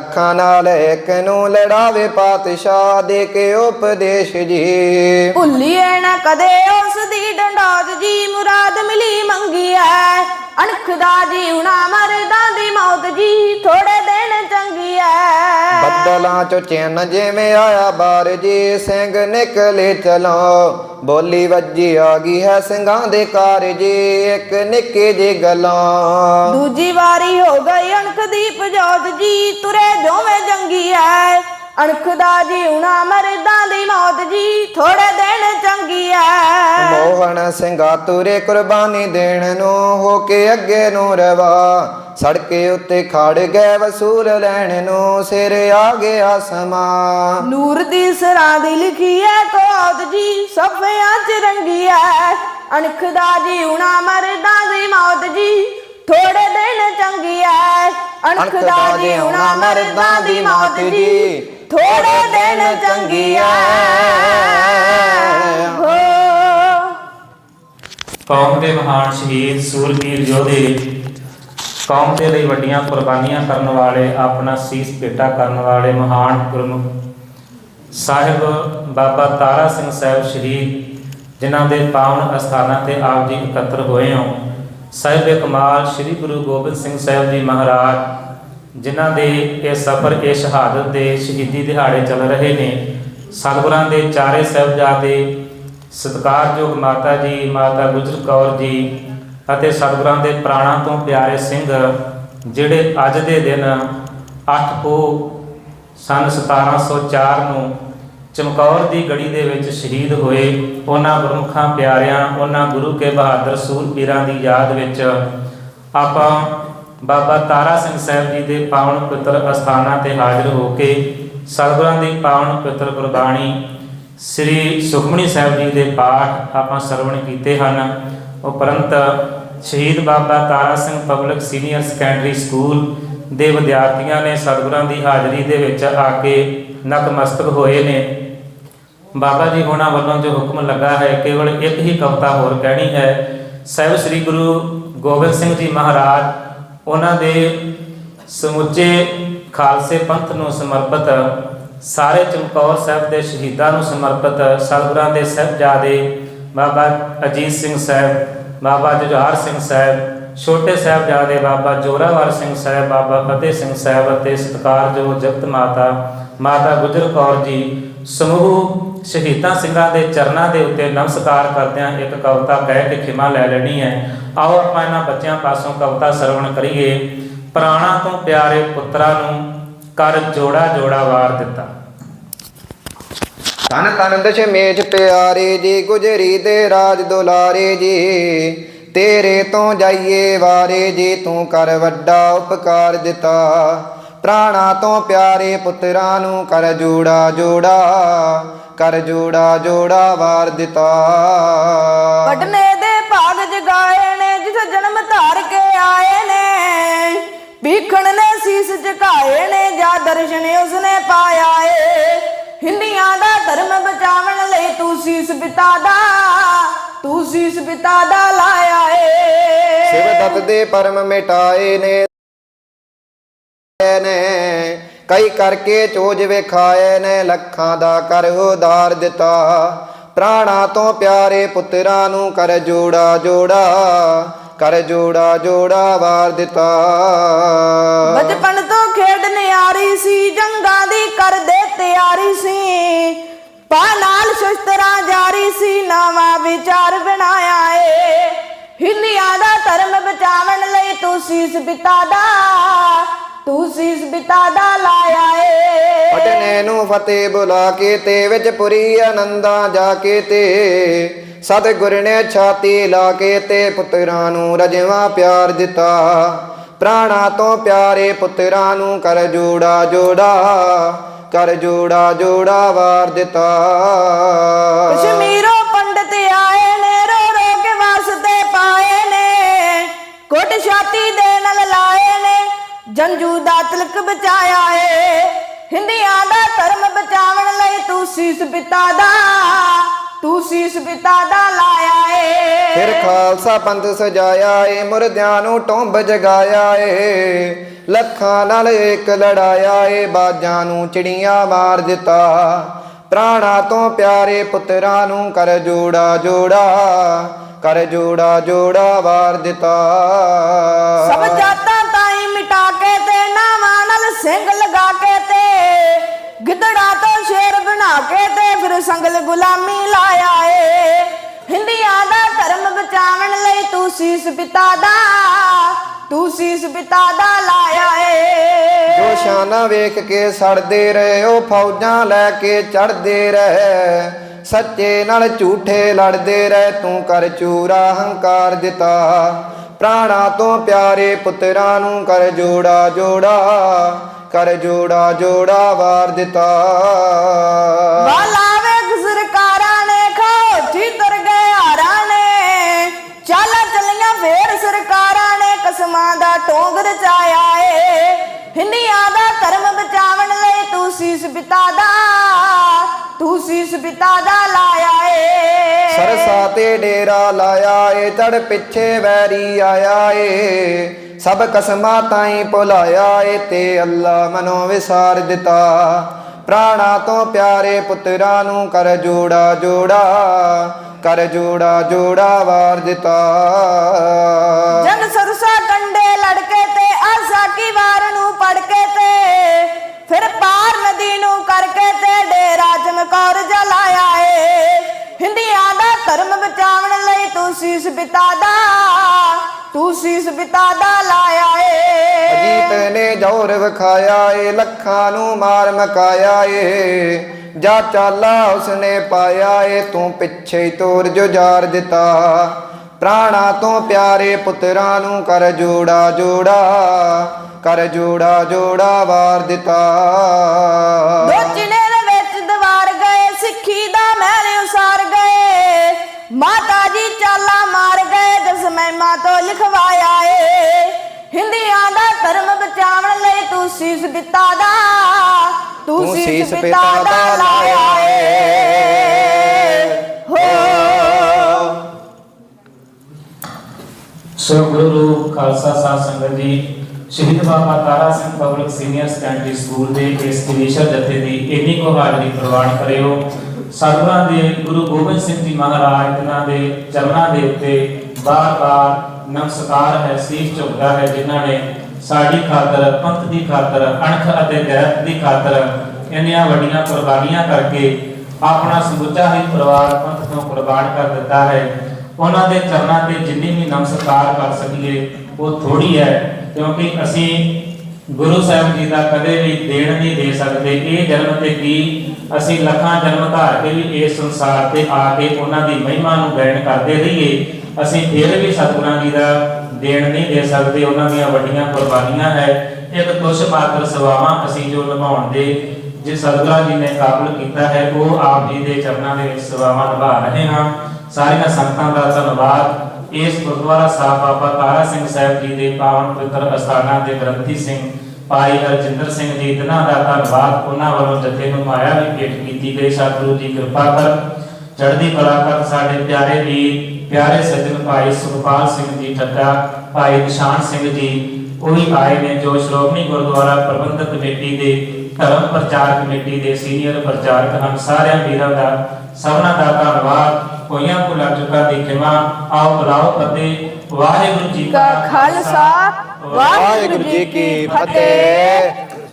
ਅੱਖਾਂ ਨਾਲ ਇੱਕ ਨੂੰ ਲੜਾਵੇ ਪਾਤਸ਼ਾਹ ਦੇ ਕੇ ਉਪਦੇਸ਼ ਜੀ। ਭੁੱਲੀਏ ਨਾ ਕਦੇ ਉਸ ਦੀ ਡੰਡੋਤ ਜੀ, ਮੁਰਾਦ ਮਿਲੀ ਮੰਗੀ ਐ। ਅਣਖ ਦਾ ਜੀਉਣਾ ਮਰਦਾਂ ਦੀ ਮੌਤ ਜੀ ਥੋੜੇ ਦਿਨ ਚੰਗੀ ਐ। ਬੱਦਲਾਂ ਚੋਂ ਚੈਨ ਜਿਵੇਂ ਆਇਆ ਬਾਰ ਜੀ ਸਿੰਘ ਨਿਕਲੇ ਚਲੋ। ਬੋਲੀ ਵੱਜੀ ਆ ਗਈ ਹੈ ਸਿੰਘਾਂ ਦੇ ਕਾਰ ਜੀ ਇੱਕ ਨਿੱਕੇ ਜੇ ਗਲਾਂ। ਦੂਜੀ ਵਾਰੀ ਹੋ ਗਈ ਅਣਖ ਦੀ ਪਜੋਤ ਜੀ ਤੁਰੇ ਦੋਵੇਂ ਜੰਗੀ ਐ। ਅਣਖ ਦਾ ਜੀਉਣਾ ਮਰਦਾਂ ਥੋੜੇ ਦਿਨ ਚੰਗੀ ਐ। ਮੋਹਨ ਸਿੰਘਾ ਤੁਰੇ ਕੁਰਬਾਨੀ ਦੇਣ ਨੂੰ ਹੋ ਕੇ ਅੱਗੇ ਨੂੰ ਰਵਾ। ਸੜਕੇ ਉੱਤੇ ਖੜ ਗਏ ਵਸੂਲ ਲੈਣ ਨੂੰ ਸਿਰ ਆ ਗਿਆ ਸਮਾਂ। ਨੂਰ ਦੀ ਸਰਾਂ ਦੀ ਲਿਖੀ ਐ ਕੋਦ ਜੀ ਸਫਿਆਂ ਚ ਰੰਗੀ ਐ। ਅਣਖ ਦਾ ਜੀਉਣਾ ਮਰਦਾਂ ਦੀ ਮੌਤ ਜੀ ਥੋੜੇ ਦਿਨ ਚੰਗੀ ਐ। ਅਣਖ ਦਾ ਜੀਉਣਾ ਮਰਦਾਂ ਦੀ ਮੌਤ ਜੀ। ਥੋੜੇ ਦਿਨ ਚੰਗੀ ਐ ਹੋ। ਕੌਮ ਦੇ ਮਹਾਨ ਸ਼ਹੀਦ ਸੂਰਬੀਰ ਯੋਧੇ ਕੌਮ ਦੇ ਲਈ ਵੱਡੀਆਂ ਕੁਰਬਾਨੀਆਂ ਕਰਨ ਵਾਲੇ ਆਪਣਾ ਸੀਸ ਭੇਟਾ ਕਰਨ ਵਾਲੇ ਮਹਾਨ ਗੁਰਮੁਖ ਸਾਹਿਬ ਬਾਬਾ ਤਾਰਾ ਸਿੰਘ ਸਾਹਿਬ ਸ਼ਹੀਦ ਜਿਨ੍ਹਾਂ ਦੇ ਪਾਵਨ ਅਸਥਾਨਾਂ ਤੇ ਆਪ ਜੀ ਇਕੱਤਰ ਹੋਏ ਹੋ। ਸਾਹਿਬ ਕਮਾਲ ਸ੍ਰੀ ਗੁਰੂ ਗੋਬਿੰਦ ਸਿੰਘ ਸਾਹਿਬ ਜੀ ਮਹਾਰਾਜ ਜਿਨ੍ਹਾਂ ਦੇ ਇਹ ਸਫਰ, ਇਹ ਸ਼ਹਾਦਤ ਦੇ ਸ਼ਹੀਦੀ ਦਿਹਾੜੇ ਚੱਲ ਰਹੇ ਨੇ ਸਤਿਗੁਰਾਂ ਦੇ ਚਾਰੇ ਸਾਹਿਬਜ਼ਾਦੇ, ਸਤਿਕਾਰਯੋਗ ਮਾਤਾ ਜੀ, ਮਾਤਾ ਗੁਜਰ ਕੌਰ ਜੀ ਅਤੇ ਸਤਿਗੁਰਾਂ ਦੇ ਪ੍ਰਾਣਾਂ ਤੋਂ ਪਿਆਰੇ ਸਿੰਘ, ਜਿਹੜੇ ਅੱਜ ਦੇ ਦਿਨ 8 ਪੋ ਸਨ 1704 ਨੂੰ ਚਮਕੌਰ ਦੀ ਗੜੀ ਦੇ ਵਿੱਚ ਸ਼ਹੀਦ ਹੋਏ ਉਹਨਾਂ ਗੁਰਮੁਖਾਂ ਪਿਆਰਿਆਂ, ਉਹਨਾਂ ਗੁਰੂ ਕੇ ਬਹਾਦਰ ਸੂਰ ਪੀਰਾਂ ਦੀ ਯਾਦ ਵਿੱਚ ਆਪਾਂ ਬਾਬਾ ਤਾਰਾ ਸਿੰਘ ਸਾਹਿਬ ਜੀ ਦੇ ਪਾਵਨ ਪਵਿੱਤਰ ਅਸਥਾਨਾਂ ਤੇ ਹਾਜ਼ਰ ਹੋ ਕੇ ਸਤਿਗੁਰਾਂ ਦੀ ਪਾਵਨ ਪਵਿੱਤਰ ਗੁਰਬਾਣੀ ਸ੍ਰੀ ਸੁਖਮਣੀ ਸਾਹਿਬ ਜੀ ਦੇ ਪਾਠ ਆਪਾਂ ਸਰਵਣ ਕੀਤੇ ਹਨ। ਉਪਰੰਤ Shaheed Baba Tara Singh public senior secondary school ਦੇ ਵਿਦਿਆਰਥੀਆਂ ਨੇ ਸਤਿਗੁਰਾਂ ਦੀ ਹਾਜ਼ਰੀ ਦੇ ਵਿੱਚ ਆ ਕੇ ਨਤਮਸਤਕ ਹੋਏ ਨੇ। ਬਾਬਾ ਜੀ ਹੋਣਾ ਵੱਲੋਂ ਜੋ ਹੁਕਮ ਲੱਗਾ ਹੈ, ਕੇਵਲ ਇੱਕ ਹੀ ਕਵਿਤਾ ਹੋਰ ਕਹਿਣੀ ਹੈ, ਸਾਹਿਬ ਸ੍ਰੀ ਗੁਰੂ ਗੋਬਿੰਦ ਸਿੰਘ ਜੀ ਮਹਾਰਾਜ ਉਹਨਾਂ ਦੇ ਸਮੁੱਚੇ ਖਾਲਸੇ ਪੰਥ ਨੂੰ ਸਮਰਪਿਤ, ਸਾਰੇ ਚਮਕੌਰ ਸਾਹਿਬ ਦੇ ਸ਼ਹੀਦਾਂ ਨੂੰ ਸਮਰਪਿਤ, ਸਤਿਗੁਰਾਂ ਦੇ ਸਾਹਿਬਜ਼ਾਦੇ ਬਾਬਾ ਅਜੀਤ ਸਿੰਘ ਸਾਹਿਬ, ਬਾਬਾ ਜੁਝਾਰ ਸਿੰਘ ਸਾਹਿਬ, ਛੋਟੇ ਸਾਹਿਬਜ਼ਾਦੇ ਬਾਬਾ ਜੋਰਾਵਰ ਸਿੰਘ ਸਾਹਿਬ, ਬਾਬਾ ਫਤਿਹ ਸਿੰਘ ਸਾਹਿਬ ਅਤੇ ਸਤਿਕਾਰਯੋਗ ਜਗਤ ਮਾਤਾ ਮਾਤਾ ਗੁਜਰ ਕੌਰ ਜੀ ਸਮੂਹ ਸ਼ਹੀਦਾਂ ਸਿੰਘਾਂ ਦੇ ਚਰਨਾਂ ਦੇ ਉੱਤੇ ਨਮਸਕਾਰ ਕਰਦਿਆਂ ਇੱਕ ਕਵਿਤਾ ਕਹਿ ਕੇ ਖਿਮਾ ਲੈ ਲੈਣੀ ਹੈ। ਆਓ ਆਪਾਂ ਇਹਨਾਂ ਬੱਚਿਆਂ ਪਾਸੋਂ ਕਵਿਤਾ ਸਰਵਣ ਕਰੀਏ। ਪ੍ਰਾਣਾ ਤੋਂ ਪਿਆਰੇ ਪੁੱਤਰਾਂ ਨੂੰ ਕਰ ਜੋੜਾ ਜੋੜਾ ਵਾਰ ਦਿੱਤਾ। ਤਨ ਤਨ ਦਸ਼ਮੇਸ਼ ਪਿਆਰੇ ਜੀ, ਗੁਜਰੀ ਦੇ ਰਾਜ ਦੁਲਾਰੇ ਜੀ। ਤੇਰੇ ਤੋਂ ਜਾਈਏ ਵਾਰੇ ਜੀ, ਤੂੰ ਕਰ ਵੱਡਾ ਉਪਕਾਰ ਦਿੱਤਾ। ਪ੍ਰਾਣਾ ਤੋਂ ਪਿਆਰੇ ਪੁੱਤਰਾਂ ਨੂੰ ਕਰ ਜੋੜਾ ਜੋੜਾ ਕਰ ਜੋੜਾ ਜੋੜਾ ਵਾਰ ਦਿੱਤਾ। ਪਟਨੇ ਦੇ ਭਾਗ ਜਗਾਏ ਨੇ ਜਿਸ ਜਨਮ ਧਾਰ ਕੇ ਆਏ ਨੇ। ਭੀਖਣ ਨੇ ਸੀਸ ਝੁਕਾਏ ਨੇ ਜਾ ਦਰਸ਼ਨ ਉਸਨੇ ਪਾਇਆ ਏ। ਹਿੰਦੀਆਂ ਦਾ ਧਰਮ ਬਚਾਵਣ ਲਈ ਤੂੰ ਸੀਸ ਪਿਤਾ ਦਾ ਤੂੰ ਸੀਸ ਪਿਤਾ ਦਾ ਲਾਇਆ ਏ। ਸਿਵ ਦਤ ਦੇ ਪਰਮ ਮਿਟਾਏ ਨੇ। ਨੇ। ਕਈ ਕਰਕੇ ਚੋਜ ਵੇਖਾਏ ਨੇ, ਲੱਖਾਂ ਦਾ ਕਰ ਉਦਾਰ ਦਿੱਤਾ। ਪ੍ਰਾਣਾ ਤੋਂ ਪਿਆਰੇ ਪੁੱਤਰਾਂ ਨੂੰ ਕਰ ਜੋੜਾ ਜੋੜਾ, ਕਰ ਜੋੜਾ ਜੋੜਾ ਵਾਰ ਦਿੱਤਾ। ਬਚਪਨ ਤੋਂ ਖੇਡ ਨਿਆਰੀ ਸੀ, ਜੰਗਾਂ ਦੀ ਕਰਦੇ ਤਿਆਰੀ ਸੀ। ਪਾ ਨਾਲ ਸ਼ਸਤਰਾਂ ਜਾਰੀ ਸੀ, ਨਵਾਂ ਵਿਚਾਰ ਬਣਾਇਆ ਏ। ਹਿੰਦਿਆਂ ਦਾ ਧਰਮ ਬਚਾਵਣ ਲਈ ਤੂੰ ਸੀਸ ਪਿਤਾ ਪਿਤਾ ਦਾ ਲਾਇਆ ਏ। ਪਟਨੇ ਨੂੰ ਫਤਿਹ ਬੁਲਾ ਕੇ ਤੇ ਵਿੱਚ ਪੁਰੀ ਆਨੰਦਾਂ ਜਾ ਕੇ ਤੇ ਸਤਿਗੁਰ ਨੇ ਛਾਤੀ ਲਾ ਕੇ ਤੇ ਪੁੱਤਰਾਂ ਨੂੰ ਰਜਵਾ ਪਿਆਰ ਦਿੱਤਾ। ਪ੍ਰਾਣਾ ਤੋਂ ਪਿਆਰੇ ਪੁੱਤਰਾਂ ਨੂੰ ਕਰ ਜੋੜਾ ਜੋੜਾ ਕਰ ਜੋੜਾ ਜੋੜਾ ਵਾਰ ਦਿੱਤਾ। ਕਸ਼ਮੀਰੋਂ ਜੰਜੂ ਦਾ ਤਿਲਕ ਬਚਾਇਆ ਏ। ਹਿੰਦੀਆਂ ਦਾ ਧਰਮ ਬਚਾਵਣ ਲਈ ਤੂੰ ਸੀਸ ਪਿਤਾ ਦਾ ਤੂੰ ਸੀਸ ਪਿਤਾ ਦਾ ਲਾਇਆ ਏ। ਫਿਰ ਖਾਲਸਾ ਪੰਥ ਸਜਾਇਆ ਏ ਮੁਰਦਿਆਂ ਨੂੰ ਟੋਂਬ ਜਗਾਇਆ ਏ। ਲੱਖਾਂ ਨਾਲ ਇੱਕ ਲੜਾਇਆ ਏ ਬਾਜਾਂ ਨੂੰ ਚਿੜੀਆਂ ਮਾਰ ਦਿੱਤਾ। ਪ੍ਰਾਣਾ ਤੋਂ ਪਿਆਰੇ ਪੁੱਤਰਾਂ ਨੂੰ ਕਰ ਜੋੜਾ ਜੋੜਾ ਕਰ ਜੋੜਾ ਜੋੜਾ ਵਾਰ ਦਿੱਤਾ। ਸਭ ਗਿੱਦੜਾ ਤੋਂ ਸ਼ੇਰ ਬਣਾ ਕੇ ਤੇ ਫਿਰ ਸੰਗਲ ਗੁਲਾਮੀ ਲਾਇਆ ਏ। ਹਿੰਦੀਆਂ ਦਾ ਧਰਮ ਬਚਾਵਣ ਲਈ ਤੂੰ ਸੀਸ ਪਿਤਾ ਦਾ, ਤੂੰ ਸੀਸ ਪਿਤਾ ਦਾ ਲਾਇਆ ਏ। ਜੋ ਵੇਖ ਕੇ ਸੜਦੇ ਰਹੇ, ਉਹ ਫੌਜਾਂ ਲੈ ਕੇ ਚੜਦੇ ਰਹੇ। ਸੱਚੇ ਨਾਲ ਝੂਠੇ ਲੜਦੇ ਰਹਿ, ਤੂੰ ਕਰ ਚੂਰਾ ਹੰਕਾਰ ਦਿੱਤਾ। ਪ੍ਰਾਣਾ ਤੋਂ ਪਿਆਰੇ ਪੁੱਤਰਾਂ ਨੂੰ ਕਰ ਜੋੜਾ ਜੋੜਾ। ਕਰ ਜੋੜਾ ਜੋੜਾ ਵਾਰ ਦਿੱਤਾ। ਵਾਲਾ ਵੇਖ ਸਰਕਾਰਾਂ ਨੇ ਖੋਜੀ ਤਰ ਗਏ ਹਾਰਾਂ ਨੇ। ਚੱਲ ਚਲੀਆਂ ਫੇਰ ਸਰਕਾਰਾਂ ਨੇ ਕਸਮਾਂ ਦਾ ਢੋਂਗ ਰਚਾਇਆ ਏ। ਹਿੰਦੀਆਂ ਦਾ ਧਰਮ ਬਚਾਵਣ ਲਈ ਤੂੰ ਸੀਸ ਪਿਤਾ ਦਾ ਤੂੰ ਸੀਸ ਪਿਤਾ ਦਾ ਲਾਇਆ ਏ। ਸਰਸਾ ਤੇ ਡੇਰਾ ਲਾਇਆ ਏ ਤੜ ਪਿੱਛੇ ਵੈਰੀ ਆਇਆ ਏ। ਸਭ ਕਸਮਾਂ ਤਾਈਂ ਭੁਲਾਇਆ ਏ ਤੇ ਅੱਲਾ ਮਨੋਂ ਵਿਸਾਰ ਦਿੱਤਾ। ਪ੍ਰਾਣਾ ਤੋਂ ਪਿਆਰੇ ਪੁੱਤਰਾਂ ਨੂੰ ਕਰ ਜੋੜਾ ਜੋੜਾ, ਕਰ ਜੋੜਾ ਜੋੜਾ ਵਾਰ ਦਿੱਤਾ। ਜਨ ਸਰਸਾ ਕੰਡੇ ਲੜਕੇ ਤੇ, ਆਸਾ ਕੀ ਵਾਰ ਨੂੰ ਪੜ ਕੇ ਤੇ, ਫਿਰ ਪਾਰ ਨਦੀ ਨੂੰ ਕਰਕੇ ਤੇ ਡੇਰਾ ਚਮਕੌਰ ਜਲਾਇਆ ਏ। ਹਿੰਦੀਆਂ ਦਾ ਧਰਮ ਬਚਾਵਣ ਲਈ ਤੂੰ ਸੀਸ ਪਿਤਾ ਤੂੰ ਸੀਸ ਪਿਤਾ ਦਾ ਲਾਇਆ ਏ। ਅਜੀਤ ਨੇ ਜੋਰ ਵਿਖਾਇਆ ਏ ਲੱਖਾਂ ਨੂੰ ਮਾਰ ਮਕਾਇਆ ਏ। ਜਾ ਚਾਲਾ ਉਸਨੇ ਪਾਇਆ ਏ ਤੂੰ ਪਿੱਛੇ ਹੀ ਤੋਰ ਜੁਝਾਰ ਦਿੱਤਾ। ਪ੍ਰਾਣਾ ਤੋਂ ਪਿਆਰੇ ਪੁੱਤਰਾਂ ਨੂੰ ਕਰ ਜੋੜਾ ਜੋੜਾ ਕਰ ਜੋੜਾ ਜੋੜਾ ਵਾਰ ਦਿੱਤਾ। ਸੀਸ ਪਿਤਾ ਦਾ ਤੂੰ ਸੀਸ ਪਿਤਾ ਦਾ ਲਾਇਆ ਏ। ਹੋ ਸੋ ਗੁਰੂ ਖਾਲਸਾ ਸਾਧ ਸੰਗਤ ਜੀ Shaheed Baba Tara Singh public senior secondary school ਦੇ ਇਸ ਕਵੀਸ਼ਰ ਜਥੇ ਦੀ ਇੰਨੀ ਕੋ ਹਾਜ਼ਰੀ ਪ੍ਰਵਾਨ ਕਰਿਓ। ਸਤਿਗੁਰਾਂ ਦੇ ਗੁਰੂ ਗੋਬਿੰਦ ਸਿੰਘ ਜੀ ਮਹਾਰਾਜ ਇਹਨਾਂ ਦੇ ਚਰਨਾਂ ਦੇ ਉੱਤੇ ਬਾਰ-ਬਾਰ ਨਮਸਕਾਰ ਹੈ ਸੀਸ ਝੁਕਦਾ ਹੈ ਜਿਨ੍ਹਾਂ ਨੇ ਸਾਡੀ ਖਾਤਰ, ਪੰਥ ਦੀ ਖਾਤਰ, ਅਣਖ ਅਤੇ ਗੈਰਤ ਦੀ ਖਾਤਰ ਇੰਨੀਆਂ ਵੱਡੀਆਂ ਕੁਰਬਾਨੀਆਂ ਕਰਕੇ ਆਪਣਾ ਸਮੁੱਚਾ ਹੀ ਪਰਿਵਾਰ ਪੰਥ ਤੋਂ ਕੁਰਬਾਨ ਕਰ ਦਿੱਤਾ ਹੈ। ਉਹਨਾਂ ਦੇ ਚਰਨਾਂ ਤੇ ਜਿੰਨੀ ਵੀ ਨਮਸਕਾਰ ਕਰ ਸਕੀਏ, ਉਹ ਥੋੜੀ ਹੈ, ਕਿਉਂਕਿ ਅਸੀਂ ਗੁਰੂ ਸਾਹਿਬ ਜੀ ਦਾ ਕਦੇ ਵੀ ਦੇਣ ਨਹੀਂ ਦੇ ਸਕਦੇ। ਇਹ ਜਨਮ ਤੇ ਕੀ? ਅਸੀਂ ਲੱਖਾਂ ਜਨਮ ਧਾਰ ਕੇ ਵੀ ਇਸ ਸੰਸਾਰ ਤੇ ਆ ਕੇ ਉਹਨਾਂ ਦੀ ਮਹਿਮਾ ਨੂੰ ਗਾਇਨ ਕਰਦੇ ਰਹੀਏ। ਅਸੀਂ ਫਿਰ ਵੀ ਸਤਿਗੁਰਾਂ ਜੀ ਦਾ ਦੇਣ ਨਹੀਂ ਦੇ ਸਕਦੇ, ਉਹਨਾਂ ਦੀਆਂ ਵੱਡੀਆਂ ਕੁਰਬਾਨੀਆਂ ਹੈ। ਇੱਕ ਕੁਛ ਮਾਤਰ ਸੇਵਾਵਾਂ ਅਸੀਂ ਜੋ ਨਿਭਾਉਣ ਦੇ ਜੇ ਸਤਿਗੁਰਾਂ ਜੀ ਨੇ ਕਾਬਲ ਕੀਤਾ ਹੈ, ਉਹ ਆਪ ਜੀ ਦੇ ਚਰਨਾਂ ਦੇ ਵਿੱਚ ਸੇਵਾਵਾਂ ਨਿਭਾ ਰਹੇ ਹਾਂ। ਸਾਰੀਆਂ ਸੰਗਤਾਂ ਦਾ ਧੰਨਵਾਦ। ਇਸ ਗੁਰਦੁਆਰਾ ਸਾਹਿਬ ਬਾਬਾ ਤਾਰਾ ਸਿੰਘ ਸਾਹਿਬ ਜੀ ਦੇ ਪਾਵਨ ਪਵਿੱਤਰ ਅਸਥਾਨਾਂ ਦੇ ਗ੍ਰੰਥੀ ਸਿੰਘ, ਭਾਈ ਹਰਜਿੰਦਰ ਸਿੰਘ ਜੀ ਦਿਨਾਂ ਦਾ ਧੰਨਵਾਦ। ਉਹਨਾਂ ਵੱਲੋਂ ਜਥੇ ਨੂੰ ਮਾਇਆ ਵੀ ਭੇਟ ਕੀਤੀ ਗਈ। ਸਤਿਗੁਰੂ ਜੀ ਕਿਰਪਾ ਕਰ। ਚੜ੍ਹਦੀ ਕਲਾ ਕਰ ਸਾਡੇ ਪਿਆਰੇ ਵੀਰ ਪਿਆਰੇ ਸੱਜਣ ਭਾਈ ਸੁਖਪਾਲ ਸਿੰਘ ਜੀ ਠੱਗਾ ਭਾਈ ਨਿਸ਼ਾਨ ਸਿੰਘ ਜੀ ਉਹ ਆਏ ਨੇ ਜੋ ਸ਼੍ਰੋਮਣੀ ਗੁਰਦੁਆਰਾ ਪ੍ਰਬੰਧਕ ਕਮੇਟੀ ਦੇ ਧਰਮ ਪ੍ਰਚਾਰ ਕਮੇਟੀ ਦੇ ਸੀਨੀਅਰ ਪ੍ਰਚਾਰਕ ਹਨ। ਸਾਰਿਆਂ ਵੀਰਾਂ ਦਾ ਸਭਨਾਂ ਦਾ ਧੰਨਵਾਦ। ਕੋਈਆਂ ਭੁਲਾ ਚੁੱਕਾ ਦੀ ਖਿਮਾ। ਆਓ ਬੁਲਾਓ ਫਤਿਹ ਵਾਹਿਗੁਰੂ ਜੀ ਕਾ ਖਾਲਸਾ। ਵਾਹਿਗੁਰੂ ਜੀ ਕੀ ਫਤਿਹ।